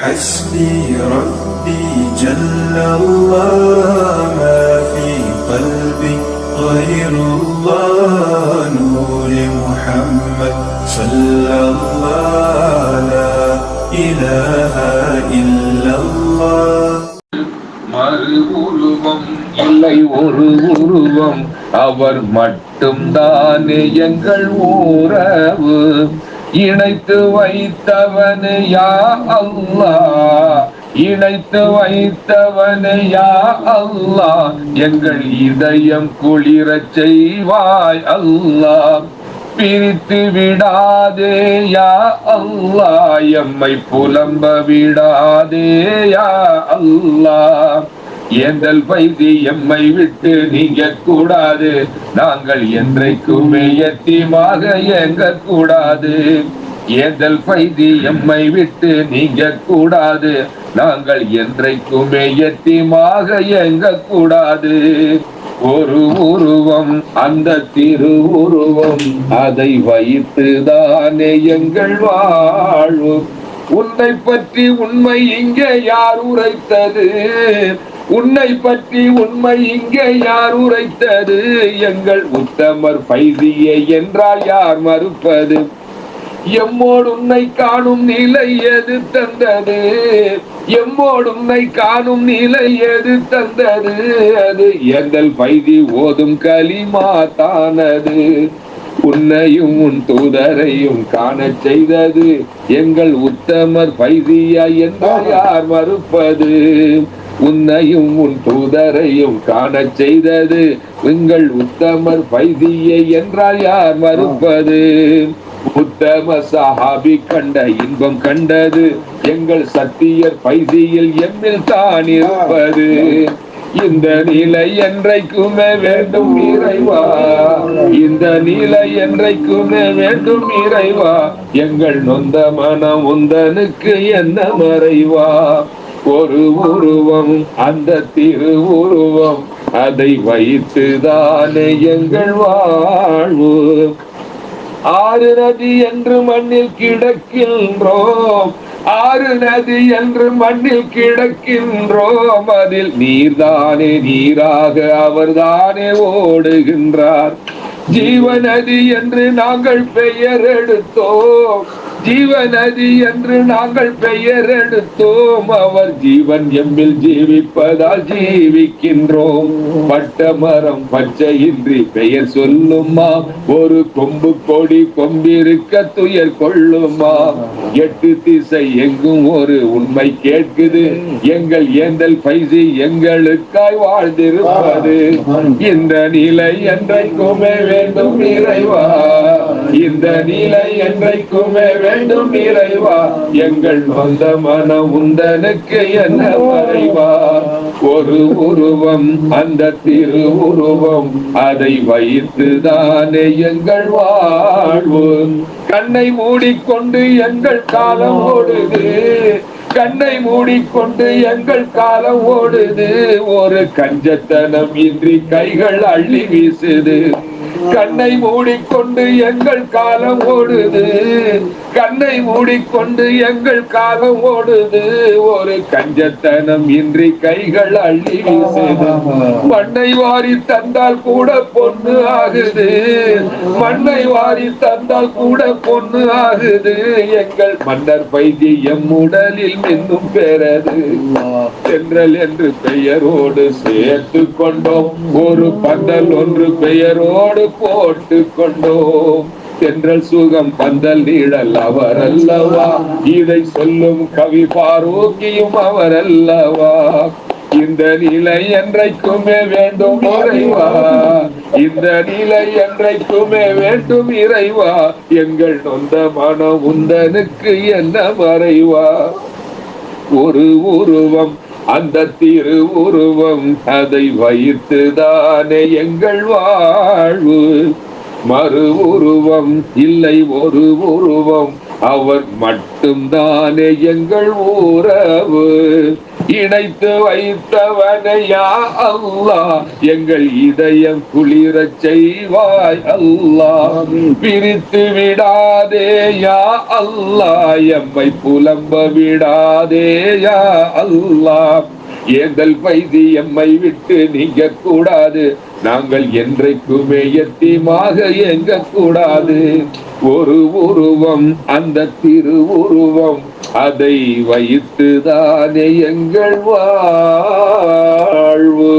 حسبي ربي جل الله ما في قلبي غير الله نور محمد صلى الله لا إله إلا الله மறு உருவம் இல்லை ஒரு உருவம் அவர் மட்டும்தானே எங்கள் உறவு இணைத்து வைத்தவனு யா அல்லா இணைத்து வைத்தவனு யா அல்லா எங்கள் இதயம் குளிரச் செய்வாய் அல்லா பிரித்து விடாதே யா அல்லா எம்மை புலம்ப விடாதே யா அல்லா ஏந்தல் பைதி எம்மை விட்டு நீங்க கூடாது நாங்கள் என்றைக்குமே எத்தியமாக எங்க கூடாது ஏந்தல் பைதி எம்மை விட்டு நீங்க கூடாது நாங்கள் என்றைக்குமே எத்தியமாக எங்க கூடாது ஒரு உருவம் அந்த திருவுருவம் அதை வைத்து தானே எங்கள் வாழ்வு. உன்னை பற்றி உண்மை இங்கே யார் உரைத்தது? உன்னை பற்றி உண்மை இங்கே யார் உரைத்தது? எங்கள் உத்தமர் பைதியை என்றால் யார் மறுப்பது? எம்மோடு உன்னை காணும் நிலை எது தந்தது? எம்மோடு உன்னை காணும் நிலை எது தந்தது? அது எங்கள் பைதி ஓதும் களிமா தானது. உன்னையும் உன் தூதரையும் காணச் செய்தது எங்கள் உத்தமர் பைதியா என்றால் யார் மறுப்பது? உன்னையும் உன் தூதரையும் காணச் செய்தது எங்கள் உத்தமர் பைதியை என்றால் யார் மறுப்பது? உத்தம சஹாபி கண்ட இன்பம் கண்டது எங்கள் சத்தியர் பைதியில் எம்மில் தான் இருப்பது. இந்த நிலை என்றைக்குமே வேண்டும் இறைவா. இந்த நிலை என்றைக்குமே வேண்டும் இறைவா. எங்கள் நொந்த மனம் உந்தனுக்கு என்ன மறைவா? ஒரு உருவம் அந்த திருவுருவம் அதை வைத்துதானே எங்கள் வாழ்வு. ஆறு நதி என்று மண்ணில் கிடக்கின்றோம் ஆறு நதி என்று மண்ணில் கிடக்கின்றோம். அதில் நீர்தானே நீராக அவர்தானே ஓடுகின்றார். ஜீவநதி என்று நாங்கள் பெயர் எடுத்தோம். ஜீவநதி என்று நாங்கள் பெயர் எடுத்தோம் அவர் ஜீவன் எம்மில் ஜீவிப்பதால் ஜீவிக்கின்றோம். பட்ட மரம் பச்சையின்றி பெயர் சொல்லுமா? ஒரு கொம்பு கொடி கொம்பிருக்க துயர் கொள்ளுமா? எட்டு திசை எங்கும் ஒரு உண்மை கேட்குது. எங்கள் ஏந்தல் பைசி எங்களுக்காய் வாழ்ந்திருப்பது. இந்த நிலை என்றைக்குமே வேண்டும் இறைவா. இந்த நிலை என்றைக்குமே வேண்டும் இறைவா எங்கள் வந்த மன உந்தனுக்கு என்ன மறைவா? ஒரு உருவம் அந்த திரு உருவம் அதை வைத்துதானே எங்கள் வாழ்வு. கண்ணை மூடிக்கொண்டு எங்கள் காலம் ஓடுது. கண்ணை மூடிக்கொண்டு எங்கள் காலம் ஓடுது. ஒரு கஞ்சத்தனம் இன்றி கைகள் அள்ளி வீசுது. கண்ணை மூடிக்கொண்டு எங்கள் காலம் ஓடுது. கண்ணை மூடிக்கொண்டு எங்கள் காலம் ஓடுது. ஒரு கஞ்சத்தனம் இன்றி கைகள் அள்ளி வீசுது. மண்ணை வாரி தந்தால் கூட பொண்ணு ஆகுது. மண்ணை வாரி தந்தால் கூட பொண்ணு ஆகுது. எங்கள் மன்னர் பைதி எம் உடலில் இன்னும் பெறது. சென்றல் என்று பெயரோடு சேர்த்து கொண்டோம். ஒரு பந்தல் ஒன்று பெயரோடு போட்டு கொண்டோம் தென்றல் சுகம் பந்தல் நீழல் அவர் அல்லவா இதை சொல்லும் கவி பாரோக்கியும் அவர் அல்லவா இந்த நிலை என்றைக்குமே வேண்டும் இறைவா? இந்த நிலை என்றைக்குமே வேண்டும் இறைவா? எங்கள் நொந்த மன உந்தனுக்கு என்ன மறைவா? ஒரு உருவம் அந்த திரு உருவம் அதை வைத்துதானே எங்கள் வாழ்வு? மறு உருவம் இல்லை ஒரு உருவம். அவர் மட்டும்தானே எங்கள் உறவு? இணைத்து வைத்தவனையா அல்லாஹ் எங்கள் இதயம் குளிரச் செய்வாய் அல்லா. பிரித்து விடாதேயா அல்லா. எம்மை புலம்ப விடாதேயா அல்லா. அல்லாஹ் ஏந்தல் பைதி எம்மை விட்டு நீங்க கூடாது நாங்கள் என்றைக்குமே எத்தியமாக எங்க கூடாது ஒரு உருவம் அந்த திருவுருவம் அதை வைத்துதானே எங்கள் வாழ்வு?